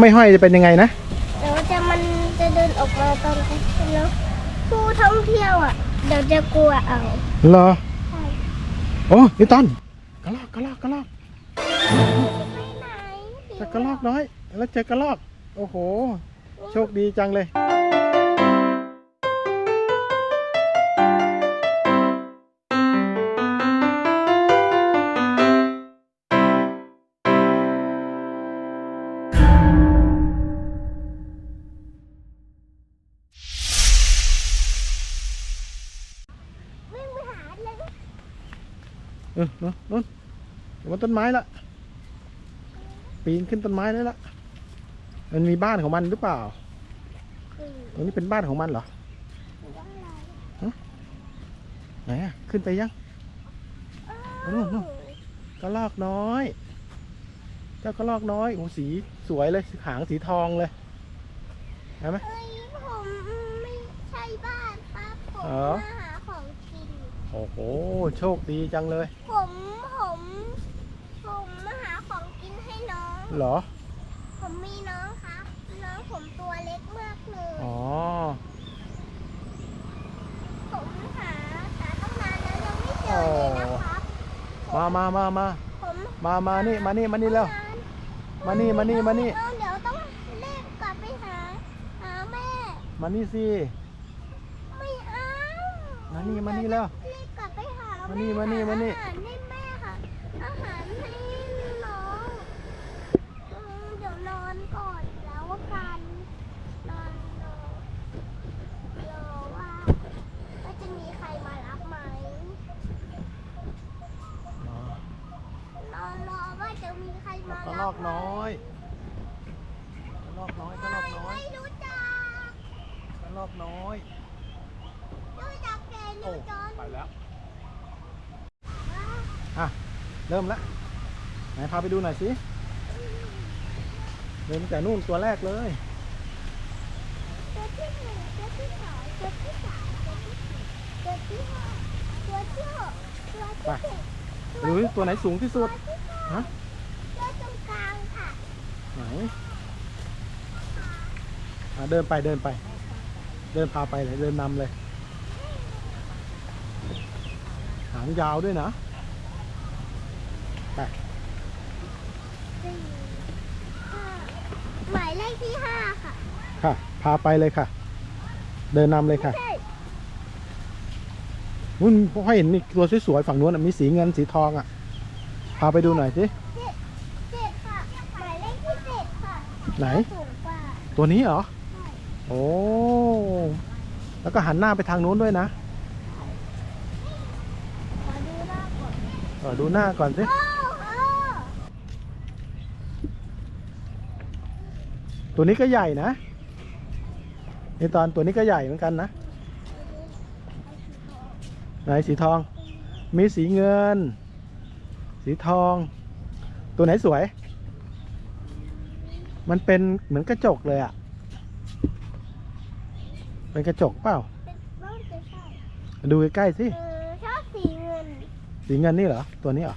ไม่ห้อยจะเป็นยังไงนะเดี๋ยวจะมันจะเดินออกมาตอนกลางคืนแล้วผู้ท่องเที่ยวอะ เดี๋ยวจะกลัวเอาเหรอใช่โอ้นิวตันกระลอกกระลอกกระลอกไปไหน เจอกระลอกน้อย แล้วเจอกระลอก โอ้โห โชคดีจังเลย ออนู่นนู่นอยู่บนต้นไม้ละปีนขึ้นต้นไม้ได้ละมันมีบ้านของมันหรือเปล่าอืมตรงนี้เป็นบ้านของมันเหรอหรือว่าอะไรไหนอะขึ้นไปยังเอานู่นนู่นกระลอกน้อย เจ้ากระลอกน้อยโอ้สีสวยเลยหางสีทองเลยเห็นไหมเอ้ยผมไม่ใช่บ้านครับผม โอ้โห โชคดีจังเลย ผมผมผมมาหาของกินให้น้อง เหรอ ผมมีน้องครับ น้องผมตัวเล็กมากเลยอ๋อ ผมหาหาตั้งนานแล้วยังไม่เจอเลยนะครับมามามามาผมมามานี่ มานี่ มานี่เร็วมานี่ มานี่ มานี่ เดี๋ยวต้องรีบกลับไปหาหาแม่ มานี่สิไม่เอา มานี่มานี่แล้ว รีบกลับไปหามาแม่นี่มานี่มานี่ อาหารให้แม่ค่ะ อาหารให้น้องอืมเดี๋ยวนอนก่อนแล้วกันนอนรอรอว่าว่าจะมีใครมารับไหมนอนรอว่าจะมีใครมากระรับลอกน้อยกระลอกน้อยกระลอกน้อยไม่รู้จักกระลอกน้อยรู้จักแกนิ โอ้วจอนไปแล้วอะเริ่มแล้วไหนพาไปดูหน่อยสิเริ่มแต่นู่นตัวแรกเลยตัวที่หนึ่งตัวที่สองตัวที่สามตัวที่สี่ตัวที่ห้าตัวที่หกตัวที่ไปเจ็ดดูสิตัวไหนสูงที่สุดตัวที่แปฮะตัวตรงกลางค่ะไหนอะเดินไปเดินไป เดินพาไปเลยเดินนำเลย หางยาวด้วยนะไปสี่ห้าหมายเลขที่ห้าค่ะ ค่ะ พาไปเลยค่ะ เดินนำเลยค่ะใช่นู่นพ่อเห็นมีตัวสวยๆฝั่งนู้นนะมีสีเงินสีทองอะ พาไปดูหน่อยสิเจ็ดเจ็ดค่ะหมายเลขที่เจ็ดค่ะ ไหนสูงกว่าตัวนี้เหรอใช่โอ้ แล้วก็หันหน้าไปทางนู้นด้วยนะ ขอดูหน้าก่ อนเออดูหน้าก่อนสิโอ้โหตัวนี้ก็ใหญ่นะนี่ตอนตัวนี้ก็ใหญ่เหมือนกันนะไหนสีทอง มีสีเงิน สีทอง ตัวไหนสวย มันเป็นเหมือนกระจกเลยอะ่ะเป็นกระจกเปล่าเป็นน่าจะใช่ดูใกล้ๆสิ เออชอบสีเงิน สีเงินนี่เหรอ ตัวนี้เหรอ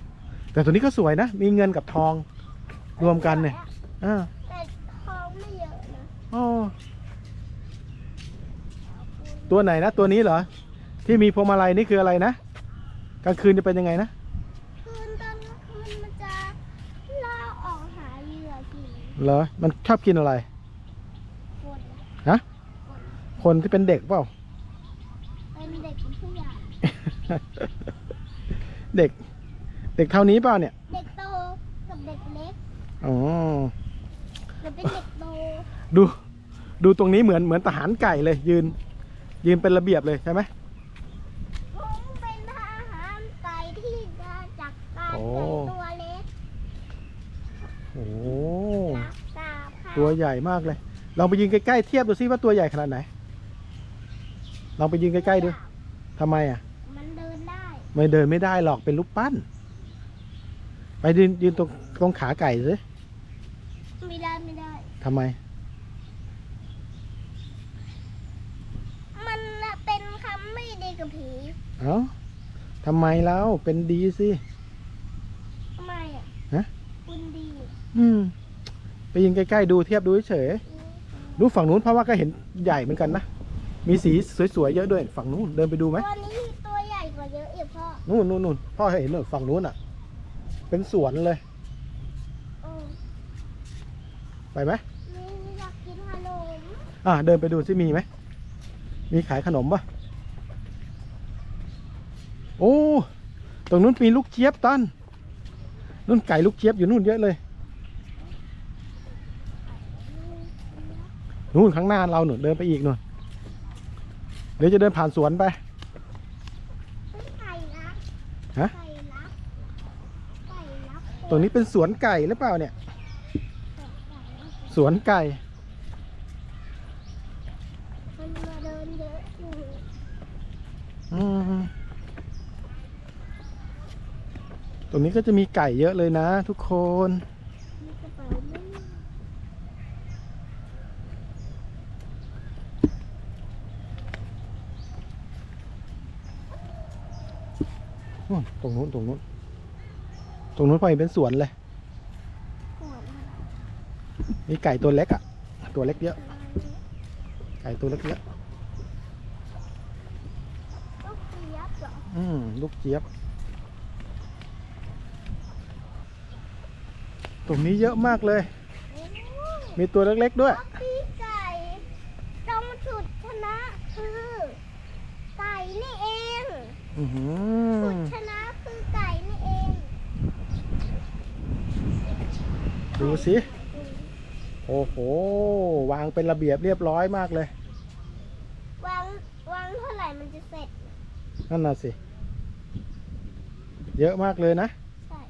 แต่ตัวนี้ก็สวยนะ มีเงินกับทองรวมกันเนี่ยอ่าแต่ทองไม่เยอะนะอ๋อตัวไหนนะ ตัวนี้เหรอ ที่มีพวงมาลัยนี่คืออะไรนะ กลางคืนจะเป็นยังไงนะ คืนตอนกลางคืนมันจะล่าออกหาเหยื่อกินเหรอ มันชอบกินอะไร คนฮะ คนคนที่เป็นเด็กเปล่า เป็นเด็กเป็นผู้ใหญ่ เด็ก เด็กเท่านี้เปล่าเนี่ย เด็กโตกับเด็กเล็กอ๋อ หรือเป็นเด็กโตดู ดูตรงนี้เหมือนเหมือนทหารไก่เลยยืน ยืนเป็นระเบียบเลยใช่ไหมผมเป็นทหารไก่ที่จะจัดการโอ้ไก่ตัวเล็กโอ้โหรักษาค่ะตัวใหญ่มากเลยลองไปยืนใกล้ๆเทียบดูซิว่าตัวใหญ่ขนาดไหนลองไปยืนใกล้ๆดูทำไมอะมันเดิน ได้ไม่เดินไม่ได้หรอกเป็นรูปปั้น ไปยืนยืนตรงตรงขาไก่สิไม่ได้ไม่ได้ ทำไม มันน่ะเป็นคำไม่ดีกับผีเอ้าทำไมแล้วเป็นดีสิ ทำไมอะฮะ คุณดีอืม ไปยิงใกล้ๆดูเทียบดูเฉยๆดูฝั่งนู้นเพราะว่าก็เห็นใหญ่เหมือนกันนะ มีสีสวยๆเยอะด้วยฝั่งนู้นเดินไปดูไหมตัวนี้ตัวใหญ่กว่า เยอะอีกพ่อนู่นนู่นนู่นพ่อเห็นหน่อยฝั่งนู้นอะ เป็นสวนเลย เออไปไหมมีอยากกินขนมอะเดินไปดูซิมีไหม มีขายขนมปะโอ้ ตรงนู้นมีลูกเจี๊ยบตันนู่นไก่ลูกเจี๊ยบอยู่นู่นเยอะเลย นู่นข้างหน้าเราหนุนเดินไปอีกหน่นเดี๋ยวจะเดินผ่านสวนไป ไก่รัก ฮะ ไก่รักไก่รัก ตรงนี้เป็นสวนไก่หรือเปล่าเนี่ย สวนไก่ มันมาเดินเยอะอยู่อืมตรงนี้ก็จะมีไก่เยอะเลยนะทุกคน มีกระเป๋าไม่นู่นตรงนู้นตรงนู้น ตรงนู้นพอเห็นเป็นสวนเลยปวดอะไรมีไก่ตัวเล็กอะ่ะ ตัวเล็กเยอะ ไก่ตัวเล็กเยอะ ลูกเจี๊ยบเหรออืมลูกเจี๊ยบ ตรงนี้เยอะมากเลย โอ้มีตัวเล็กๆด้วย ปีไก่ตรงสุดชนะคือ ไก่นี่เอง อือหืสุอดชนะคือไก่นี่เอง ดูสิโอ้โห วางเป็นระเบียบเรียบร้อยมากเลย วางวางเท่าไหร่มันจะเสร็จ นั่นน่ะสิ เยอะมากเลยนะ ใช่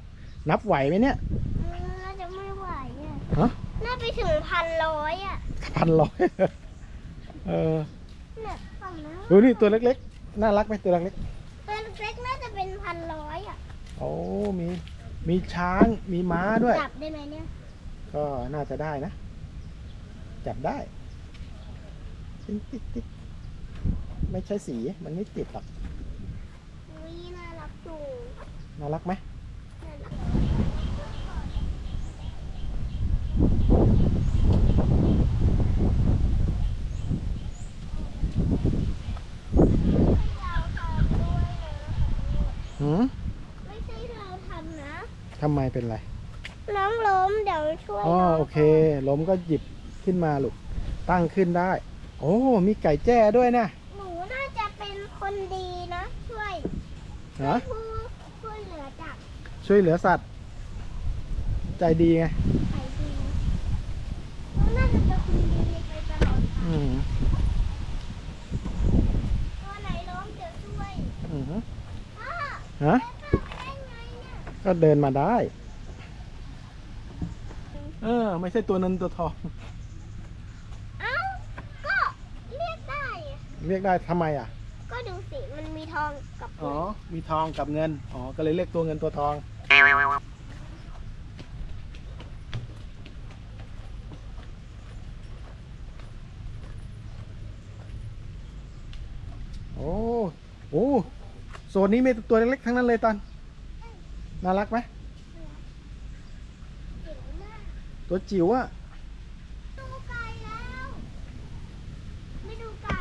นับไหวไหมเนี่ยอืมน่าจะไม่ไหวอะฮะน่าไปถึงพันร้อยอะพันร้อยเออเนี่ยฝั่งนั้นดูนี่ตัวเล็กๆ น่ารักไหมตัวเล็กตัวเล็กๆ น่าจะเป็นพันร้อยอะๆโอ้ มี มีช้าง มีม้าด้วย จับได้ไหมเนี่ย ก็น่าจะได้นะ จับได้ติ๊กติ๊กติ๊กไม่ใช่สีมันไม่ติดหรอกอุ้ยน่ารักจูงน่ารักไหมน่ารักหืมไม่ใช่เราทำนะทำไมเป็นไร น้องล้มเดี๋ยวช่วยอ๋อน้องโอเค ล้มก็หยิบขึ้นมาลูก ตั้งขึ้นได้ โอ้ มีไก่แจ้ด้วยนะหนูน่าจะเป็นคนดีนะช่วยฮะผู้ช่วยเหลือจากช่วยเหลือสัตว์ ใจดีไง ไข่ดีหนูน่าจะเป็นคนดีไปตลอดอืมตัวไหนล้มเดี๋ยวช่วยอือฮึพ่อฮะแล้วเข้าไปได้ไงเนี่ยก็เดินมาได้ เออ ไม่ใช่ตัวเงินตัวทอง เอ้า ก็เรียกได้อะเรียกได้ทำไมอะ ก็ดูสิ มันมีทองกับอ๋อ มีทองกับเงิน อ๋อ ก็เลยเรียกตัวเงินตัวทอง โอ้โอ้โซนนี้มีตัวเล็กๆทั้งนั้นเลยตัน น่ารักไหม เจ๋งมาก ตัวจิ๋วอะดูไก่แล้ว ไม่ดูไก่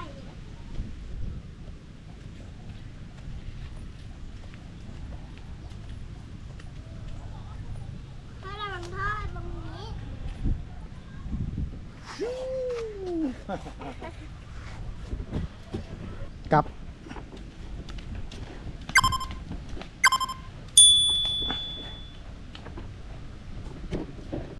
ถ้าเราทอดตรงนี้ กลับ